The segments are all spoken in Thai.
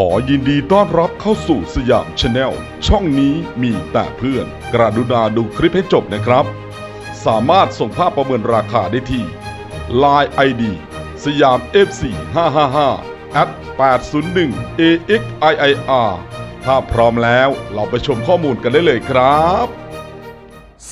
ขอยินดีต้อนรับเข้าสู่สยามชาแนลช่องนี้มีแต่เพื่อน กระดุณาดูคลิปให้จบนะครับ สามารถส่งภาพประเมินราคาได้ที่ Line ID สยาม FC 555 at 801 AXIIR ถ้าพร้อมแล้วเราไปชมข้อมูลกันได้เลยครับ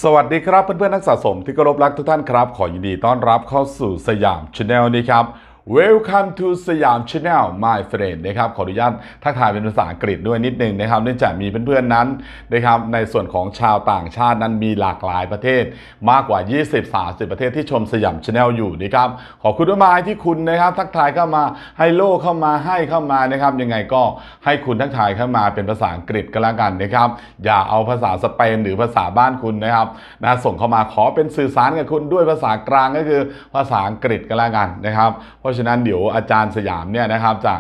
สวัสดีครับเพื่อนๆนักสะสมที่เคารพรักทุกท่านครับ ขอยินดีต้อนรับเข้าสู่สยามชาแนลนี้ครับ Welcome to สยาม Channel my friend นะครับขออนุญาตทักทายเป็นภาษาอังกฤษด้วยนิดนึงนะครับเนื่องจากมีเพื่อนๆนั้นนะครับในส่วนของชาวต่างชาตินั้นมีหลากหลายประเทศ มากกว่า 20-30 ประเทศที่ชมสยาม Channel อยู่นะครับขอบคุณมากที่คุณนะครับทักทายเข้ามาให้โลเข้ามาให้เข้ามานะครับยังไงก็ให้คุณทักทายเข้ามาเป็นภาษาอังกฤษก็แล้วกันนะครับอย่าเอาภาษาสเปนหรือภาษาบ้านคุณนะครับนะส่งเข้ามาขอเป็นสื่อสารกับคุณด้วยภาษากลางก็คือภาษาอังกฤษก็แล้วกันนะครับเพราะฉะนั้นเดี๋ยวอาจารย์สยามเนี่ยนะครับจะ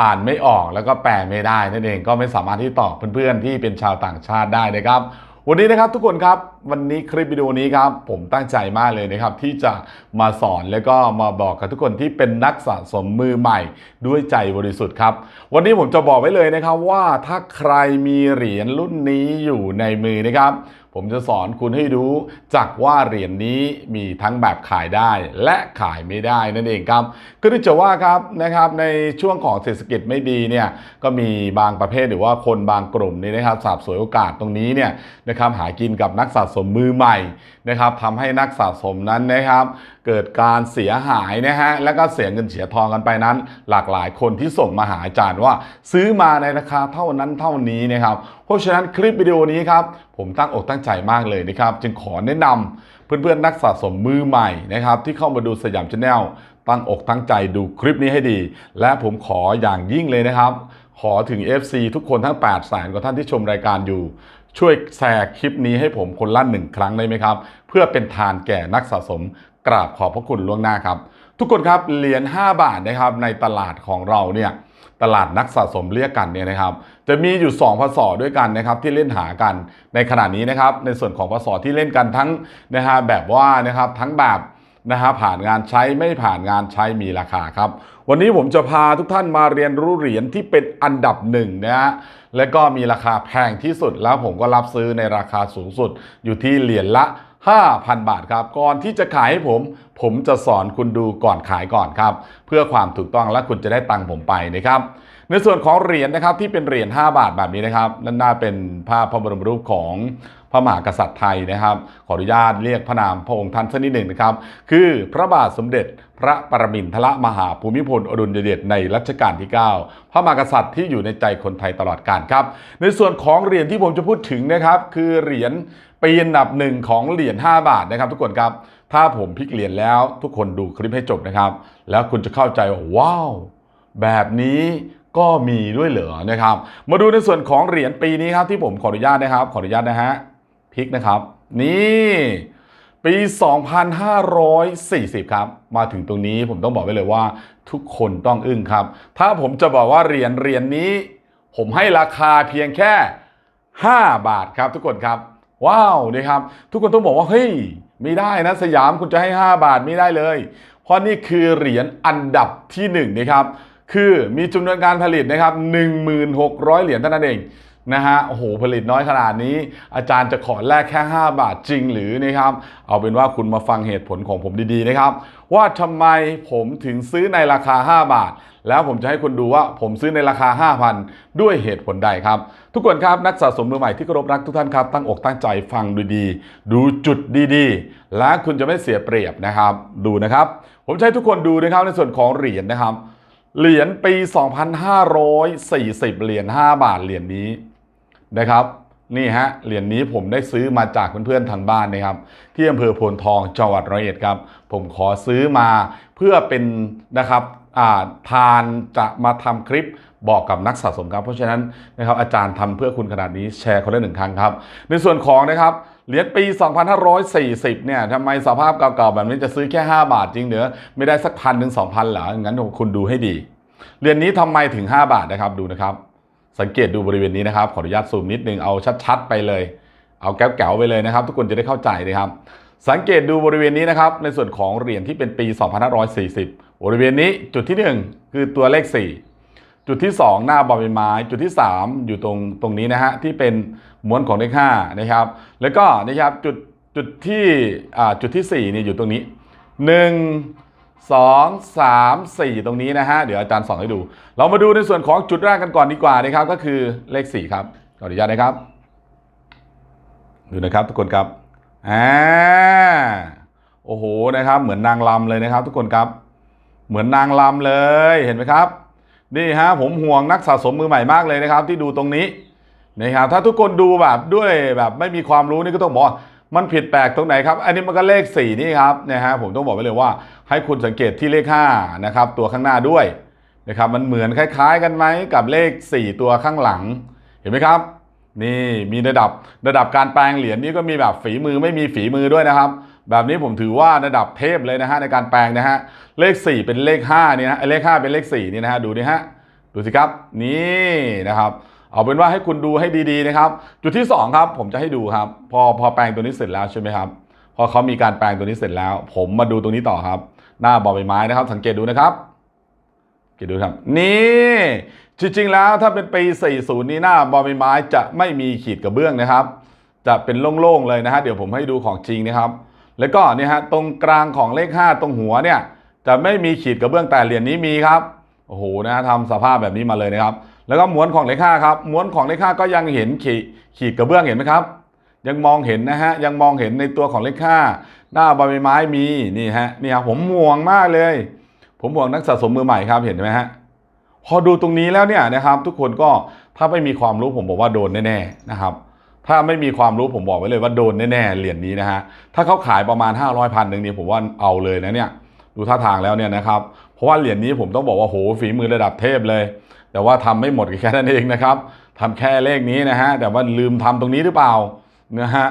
อ่านไม่ออกแล้วก็แปลไม่ได้นั่นเองก็ไม่สามารถที่ตอบเพื่อนๆที่เป็นชาวต่างชาติได้นะครับวันนี้นะครับทุกคนครับวันนี้คลิปวิดีโอนี้ครับผมตั้งใจมากเลยนะครับที่จะมาสอนแล้วก็มาบอกกับทุกคนที่เป็นนักสะสมมือใหม่ด้วยใจบริสุทธิ์ครับ วันนี้ผมจะบอกไว้เลยนะครับว่าถ้าใครมีเหรียญรุ่นนี้อยู่ในมือนะครับ ผมจะสอนคุณให้รู้จักว่าเหรียญนี้มีทั้งแบบขายได้และขายไม่ได้นั่นเองครับก็ที่จะว่าครับนะครับในช่วงของเศรษฐกิจไม่ดีเนี่ยก็มีบางประเภทหรือว่าคนบางกลุ่มนี่นะครับสาบสวยโอกาสตรงนี้เนี่ยนะครับหากินกับนักสะสมมือใหม่นะครับทำให้นักสะสมนั้นนะครับ เกิดการเสียหายนะฮะแล้วก็เสียเงินเสียทองกันไปนั้น หลากหลายคนที่ส่งมาหาอาจารย์ว่า ซื้อมาในราคาเท่านั้นเท่านี้นะครับ ราะฉะนั้นคลิปวิดีโอนี้ครับผมตั้งอกตั้งใจมากเลยนะครับจึงขอแนะนำเพื่อนๆนักสะสมมือใหม่นะครับที่เข้ามาดูสยามชาแนลตั้งอกตั้งใจดูคลิปนี้ให้ดี และผมขออย่างยิ่งเลยนะครับ ขอถึง FC ทุกคนทั้ง8แสนกว่าท่านที่ชมรายการอยู่ ช่วยแชร์คลิปนี้ให้ผมคนละหนึ่งครั้งได้ไหมครับ เพื่อเป็นทานแก่นักสะสมกราบขอบพระคุณล่วงหน้าครับ ทุกคนครับเหรียญ5บาทนะครับในตลาดของเราเนี่ย ตลาดนักสะสมเรียกกันเนี่ยนะครับ จะมีอยู่ 2พศด้วยกันนะครับที่เล่นหากันในขณะนี้นะครับ ในส่วนของพศที่เล่นกันทั้งนะฮะแบบว่านะครับทั้งแบบนะฮะผ่านงานใช้ไม่ผ่านงานใช้มีราคาครับ วันนี้ผมจะพาทุกท่านมาเรียนรู้เหรียญที่เป็นอันดับหนึ่งนะฮะและก็มีราคาแพงที่สุดแล้วผมก็รับซื้อในราคาสูงสุดอยู่ที่เหรียญละ 5,000 บาทครับ ก่อนที่จะขายให้ผม ผมจะสอนคุณดูก่อนขายก่อนครับ เพื่อความถูกต้องและคุณจะได้ตังค์ผมไปนะครับในส่วนของเหรียญนะครับที่เป็นเหรียญ5 บาทแบบนี้นะครับนั่นน่าเป็นภาพพระบรมรูปของพระมหากษัตริย์ไทยนะครับ ขออนุญาตเรียกพระนามพระองค์ท่านสักนิดหนึ่งนะครับ คือพระบาทสมเด็จพระปรมินทรมหาภูมิพลอดุลยเดชในรัชกาลที่ 9 พระมหากษัตริย์ที่อยู่ในใจคนไทยตลอดกาลครับ ในส่วนของเหรียญที่ผมจะพูดถึงนะครับ คือเหรียญ ปีอันดับหนึ่งของเหรียญ5 บาทนะครับ ทุกคนครับ ถ้าผมพลิกเหรียญแล้วทุกคนดูคลิปให้จบนะครับ แล้วคุณจะเข้าใจว่าว้าวแบบนี้ก็มีด้วยเหรอนะครับ มาดูในส่วนของเหรียญปีนี้ครับที่ผมขออนุญาตนะครับ ขออนุญาตนะฮะพลิกนะครับ นี่ปี 2540 ครับ มาถึงตรงนี้ผมต้องบอกไว้เลยว่า ทุกคนต้องอึ้งครับ ถ้าผมจะบอกว่าเหรียญเหรียญนี้ ผมให้ราคาเพียงแค่ 5 บาทครับทุกคนครับ ว้าวนะครับทุกคนต้องบอกว่าเฮ้ยไม่ได้นะสยามคุณจะให้ 5 บาทไม่ได้เลย เพราะนี่คือเหรียญอันดับที่1นะครับคือมีจำนวนการผลิตนะครับ 1,600 เหรียญเท่านั้นเอง นะฮะโอ้โหผลิตน้อยขนาดนี้ อาจารย์จะขอแลกแค่ 5 บาทจริงหรือนะครับ เอาเป็นว่าคุณมาฟังเหตุผลของผมดีๆนะครับ ว่าทำไมผมถึงซื้อในราคา 5 บาท แล้วผมจะให้คุณดูว่าผมซื้อในราคา 5,000 ด้วยเหตุผลใดครับ ทุกคนครับนักสะสมมือใหม่ที่เคารพรักทุกท่านครับ ตั้งอกตั้งใจฟังดูดี ดูจุดดีๆ และคุณจะไม่เสียเปรียบนะครับ ดูนะครับ ผมจะให้ทุกคนดูนะครับในส่วนของเหรียญนะครับ เหรียญปี 2540 เหรียญ5บาทเหรียญนี้ นะครับ นี่ฮะเหรียญนี้ผมได้ซื้อมาจากเพื่อนๆทางบ้านนะครับ ที่อำเภอโพนทองจังหวัดร้อยเอ็ดครับ ผมขอซื้อมาเพื่อเป็นนะครับอ่าทานจะมาทำคลิปบอกกับนักสะสมครับ เพราะฉะนั้นนะครับอาจารย์ทำเพื่อคุณขนาดนี้แชร์คนละหนึ่งครั้งครับ ในส่วนของนะครับเหรียญปี 2540 เนี่ยทำไมสภาพเก่าๆ แบบนี้จะซื้อแค่ 5 บาทจริงเหรอไม่ได้สักพันถึง2,000เหรองั้นคุณดูให้ดี เหรียญนี้ทำไมถึง 5 บาทนะครับดูนะครับ สังเกตดูบริเวณนี้นะครับ ขออนุญาตซูมนิดนึงเอาชัดๆไปเลย เอาแก้วๆไปเลยนะครับ ทุกคนจะได้เข้าใจนะครับ สังเกตดูบริเวณนี้นะครับ ในส่วนของเหรียญที่เป็นปี 2540 บริเวณนี้จุดที่ 1 คือตัวเลข 4 จุดที่ 2 หน้าบอใบไม้ จุดที่ 3 อยู่ตรงตรงนี้นะฮะที่เป็นม้วนของเลข5นะครับ แล้วก็นะครับจุดจุดที่อ่าจุดที่4เนี่ยอยู่ตรงนี้ 1 2 3 4 ตรงนี้นะฮะ เดี๋ยวอาจารย์ส่องให้ดู เรามาดูในส่วนของจุดแรกกันก่อนดีกว่านะครับ ก็คือเลข 4 ครับ ขออนุญาตนะครับ ดูนะครับทุกคนครับ อ่า โอ้โห นะครับ เหมือนนางลำเลยนะครับทุกคนครับ เหมือนนางลำเลย เห็นไหมครับ นี่ฮะ ผมห่วงนักสะสมมือใหม่มากเลยนะครับ ที่ดูตรงนี้นะครับ ถ้าทุกคนดูแบบด้วยแบบไม่มีความรู้นี่ก็ต้องบอกว่า มันผิดแปลกตรงไหนครับ อันนี้มันก็เลข 4 นี่ครับนะฮะผมต้องบอกไว้เลยว่า ให้คุณสังเกตที่เลข5นะครับตัวข้างหน้าด้วยนะครับมันเหมือนคล้าย ๆ กันไหมกับเลข 4 ตัวข้างหลัง เห็นไหมครับ นี่มีระดับระดับการแปลงเหรียญนี่ก็มีแบบฝีมือไม่มีฝีมือด้วยนะครับ แบบนี้ผมถือว่าระดับเทพเลยนะฮะในการแปลงนะฮะเลข 4 เป็นเลข5เนี่ยนะเลข 5 เป็นเลข4นี่นะฮะดูนี่ฮะดูสิครับนี่นะครับ เอาเป็นว่าให้คุณดูให้ดีๆนะครับ จุดที่ 2 ครับ ผมจะให้ดูครับ พอพอแปลงตัวนี้เสร็จแล้วใช่ไหมครับ พอเขามีการแปลงตัวนี้เสร็จแล้ว ผมมาดูตรงนี้ต่อครับ หน้าบอใบไม้นะครับ สังเกตดูนะครับเกตดูครับ นี่จริงๆแล้วถ้าเป็นปี 40 นี้หน้าบอใบไม้จะไม่มีขีดกระเบื้องนะครับ จะเป็นโล่งๆเลยนะฮะเดี๋ยวผมให้ดูของจริงนะครับ แล้วก็เนี่ยฮะตรงกลางของเลข 5 ตรงหัวเนี่ยจะไม่มีขีดกระเบื้องแต่เหรียญนี้มีครับโอ้โหนะฮะทำสภาพแบบนี้มาเลยนะครับ แล้วก็ม้วนของเลข5ครับม้วนของเลข5ก็ยังเห็นขีดขีดกระเบื้องเห็นไหมครับ ยังมองเห็นนะฮะยังมองเห็นในตัวของเลข5หน้าใบไม้มีนี่ฮะนี่ครับผมห่วงมากเลย ผมห่วงนักสะสมมือใหม่ครับเห็นไหมฮะพอดูตรงนี้แล้วเนี่ยนะครับ ทุกคนก็ถ้าไม่มีความรู้ผมบอกว่าโดนแน่ๆนะครับ ถ้าไม่มีความรู้ผมบอกไว้เลยว่าโดนแน่ๆเหรียญนี้นะฮะถ้าเขาขายประมาณ 500พันหนึ่งนี่ผมว่าเอาเลยนะเนี่ยดูท่าทางแล้วเนี่ยนะครับ เพราะว่าเหรียญนี้ผมต้องบอกว่าโหฝีมือระดับเทพเลย แต่ว่าทำไม่หมดแค่นั้นเองนะครับทำแค่เลขนี้นะฮะแต่ว่าลืมทำตรงนี้หรือเปล่านะฮะ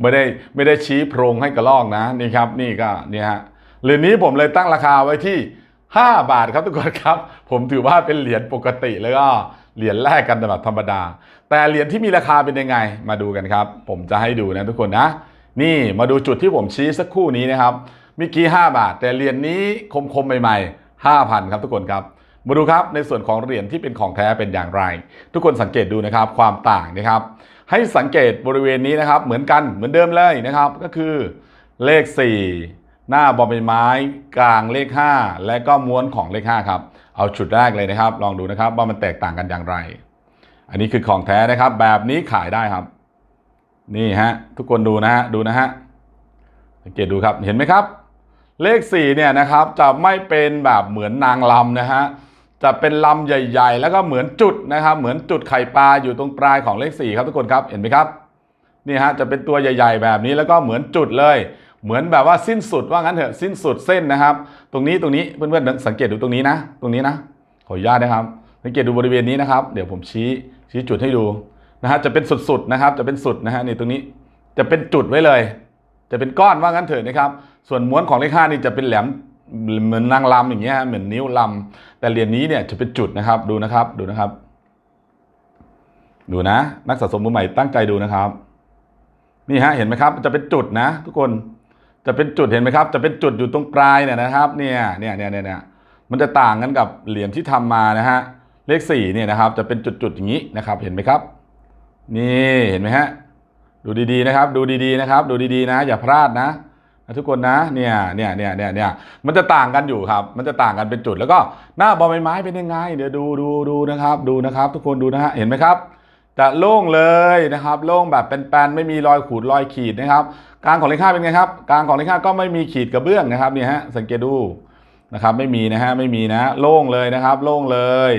ไม่ได้ไม่ได้ชี้โพรงให้กระลอกนะนี่ครับนี่ก็เนี่ยฮะเหรียญนี้ผมเลยตั้งราคาไว้ที่ 5 บาทครับทุกคนครับ ผมถือว่าเป็นเหรียญปกติแล้วก็เหรียญแรกกันแบบธรรมดา แต่เหรียญที่มีราคาเป็นยังไง มาดูกันครับ ผมจะให้ดูนะทุกคนนะ นี่มาดูจุดที่ผมชี้สักครู่นี้นะครับเมื่อกี้5บาท แต่เหรียญนี้คมๆใหม่ๆ5,000ครับทุกคนครับ มาดูครับในส่วนของเหรียญที่เป็นของแท้เป็นอย่างไร ทุกคนสังเกตดูนะครับความต่างนะครับ ให้สังเกตบริเวณนี้นะครับ เหมือนกันเหมือนเดิมเลยนะครับ ก็คือเลข 4 หน้าบอใบไม้ กลางเลข 5 และก็ม้วนของเลข5ครับเอาจุดแรกเลยนะครับ ลองดูนะครับว่ามันแตกต่างกันอย่างไร อันนี้คือของแท้นะครับ แบบนี้ขายได้ครับ นี่ฮะทุกคนดูนะฮะดูนะฮะสังเกตดูครับเห็นไหมครับ เลข 4 เนี่ยนะครับจะไม่เป็นแบบเหมือนนางลำนะฮะ จะเป็นลำใหญ่ ๆ แล้วก็เหมือนจุดนะครับ เหมือนจุดไข่ปลาอยู่ตรงปลายของเลข4ครับทุกคนครับ เห็นไหมครับ นี่ฮะจะเป็นตัวใหญ่ ๆ แบบนี้แล้วก็เหมือนจุดเลย เหมือนแบบว่าสิ้นสุดว่างั้นเถอะสิ้นสุดเส้นนะครับ ตรงนี้ตรงนี้เพื่อนๆสังเกตดูตรงนี้นะ ตรงนี้นะ ขออนุญาตนะครับ สังเกตดูบริเวณนี้นะครับ เดี๋ยวผมชี้ชี้จุดให้ดูนะฮะจะเป็นสุดๆนะครับ จะเป็นสุดนะฮะนี่ตรงนี้จะเป็นจุดไว้เลย จะเป็นก้อนว่างั้นเถอะนะครับ ส่วนม้วนของเลขห้านี่จะเป็นแหลม เหมือนนางลำอย่างเงี้ยเหมือนนิ้วลำแต่เหรียญนี้เนี่ยจะเป็นจุดนะครับดูนะครับดูนะครับ ดูนะ นักสะสมมือใหม่ตั้งใจดูนะครับ นี่ฮะเห็นไหมครับ จะเป็นจุดนะ ทุกคนจะเป็นจุดเห็นไหมครับ จะเป็นจุดอยู่ตรงปลายเนี่ยนะครับ เนี่ยเนี่ยเนี่ยเนี่ยมันจะต่างกันกับเหรียญที่ทำมานะฮะเลขสี่เนี่ยนะครับ จะเป็นจุดๆอย่างนี้นะครับ เห็นไหมครับ นี่เห็นไหมฮะดูดีๆนะครับ ดูดีๆนะครับ ดูดีๆนะ อย่าพลาดนะ ทุกคนนะเนี่ยเนี่ยเนี่ยเนี่ยเนี่ยมันจะต่างกันอยู่ครับ มันจะต่างกันเป็นจุดแล้วก็หน้าบอใบไม้เป็นยังไง เดี๋ยวดูดูดูนะครับ ดูนะครับ ทุกคนดูนะฮะเห็นไหมครับจะโล่งเลยนะครับ โล่งแบบเป็นแปนไม่มีรอยขูดรอยขีดนะครับกลางของเลขาเป็นไงครับกลางของเลขาก็ไม่มีขีดกระเบื้องนะครับเนี่ยฮะสังเกตดูนะครับไม่มีนะฮะไม่มีนะโล่งเลยนะครับ โล่งเลย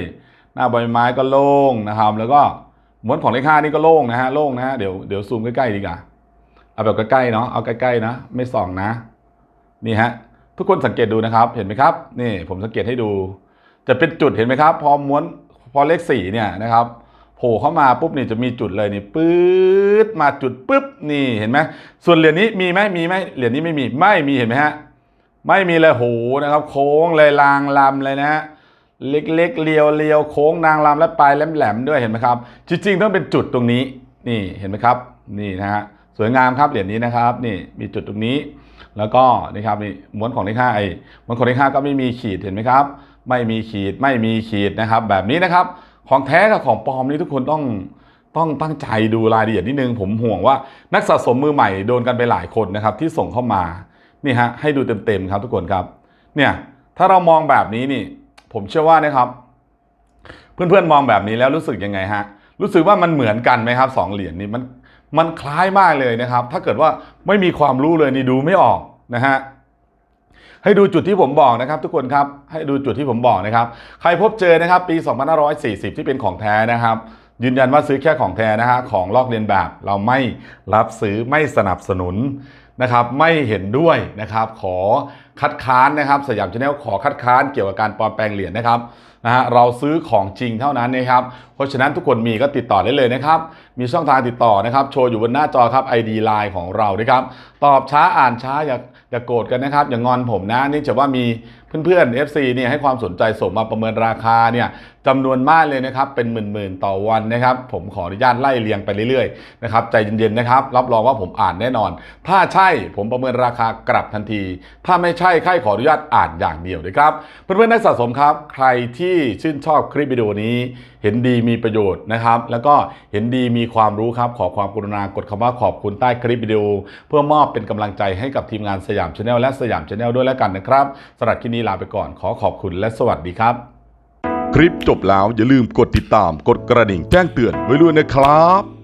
หน้าใบไม้ก็โล่งนะครับ แล้วก็ม้วนของเลขานี่ก็โล่งนะฮะโล่งนะฮะเดี๋ยวเดี๋ยวซูมใกล้ๆดีกว่า เอาแบบใกล้ๆเนาะเอาใกล้ๆนะ ไม่ส่องนะ นี่ฮะทุกคนสังเกตดูนะครับ เห็นไหมครับ นี่ผมสังเกตให้ดู จะเป็นจุดเห็นไหมครับ พอม้วนพอเลขสี่เนี่ยนะครับโผล่เข้ามาปุ๊บนี่จะมีจุดเลยนี่ปื๊ดมาจุดปุ๊บนี่เห็นไหมส่วนเหรียญนี้มีไหมมีไหมเหรียญนี้ไม่มีไม่มีเห็นไหมฮะไม่มีเลยโหนะครับ โค้งเลยลางลำเลยนะฮะเล็กๆเลียวเลียวโค้งนางลำและปลายแหลมๆด้วยเห็นไหมครับ จริงๆต้องเป็นจุดตรงนี้นี่เห็นไหมครับ นี่นะฮะ สวยงามครับเหรียญนี้นะครับนี่มีจุดตรงนี้ แล้วก็นี่ครับนี่ม้วนของเลขห้าไอ้ม้วนของเลขห้าก็ไม่มีขีดเห็นไหมครับ ไม่มีขีดไม่มีขีดนะครับ แบบนี้นะครับ ของแท้กับของปลอมนี่ทุกคนต้องต้องตั้งใจดูรายละเอียดนิดนึงผมห่วงว่านักสะสมมือใหม่โดนกันไปหลายคนนะครับ ที่ส่งเข้ามานี่ฮะให้ดูเต็มๆครับทุกคนครับ เนี่ยถ้าเรามองแบบนี้นี่ ผมเชื่อว่านะครับ เพื่อนๆมองแบบนี้แล้วรู้สึกยังไงฮะรู้สึกว่ามันเหมือนกันไหมครับสองเหรียญนี้มัน มันคล้ายมากเลยนะครับ ถ้าเกิดว่าไม่มีความรู้เลยนี่ดูไม่ออกนะฮะให้ดูจุดที่ผมบอกนะครับทุกคนครับให้ดูจุดที่ผมบอกนะครับ ใครพบเจอนะครับ ปี 2540 ที่เป็นของแท้นะครับ ยืนยันว่าซื้อแค่ของแท้นะฮะของลอกเลียนแบบเราไม่รับซื้อไม่สนับสนุนนะครับไม่เห็นด้วยนะครับ ขอคัดค้านนะครับ สยามชาแนลขอคัดค้านเกี่ยวกับการปลอมแปลงเหรียญนะครับ นะฮะเราซื้อของจริงเท่านั้นนะครับเพราะฉะนั้นทุกคนมีก็ติดต่อได้เลยนะครับมีช่องทางติดต่อนะครับโชว์อยู่บนหน้าจอครับ ID Line ของเรานะครับตอบช้าอ่านช้าอย่าอย่าโกรธกันนะครับ อย่างอนผมนะนี่จะว่ามีเพื่อนๆ FC เนี่ยให้ความสนใจส่งมาประเมินราคาเนี่ยจำนวนมากเลยนะครับ เป็นหมื่นๆต่อวันนะครับ ผมขออนุญาตไล่เรียงไปเรื่อยๆนะครับใจเย็นๆนะครับ รับรองว่าผมอ่านแน่นอน ถ้าใช่ผมประเมินราคากลับทันที ถ้าไม่ใช่ใครขออนุญาตอ่านอย่างเดียวนะครับเพื่อนๆนักสะสมครับ ใครที่ชื่นชอบคลิปวิดีโอนี้ เห็นดีมีประโยชน์นะครับ แล้วก็เห็นดีมีความรู้ครับ ขอความกรุณากดคำว่าขอบคุณใต้คลิปวิดีโอ เพื่อมอบเป็นกำลังใจให้กับทีมงานสยามชาแนลและสยามชาแนลด้วยแล้วกันนะครับสำหรับคลิปนี้ลาไปก่อน ขอขอบคุณและสวัสดีครับ คลิปจบแล้วอย่าลืมกดติดตามกดกระดิ่งแจ้งเตือนไว้ด้วยนะครับ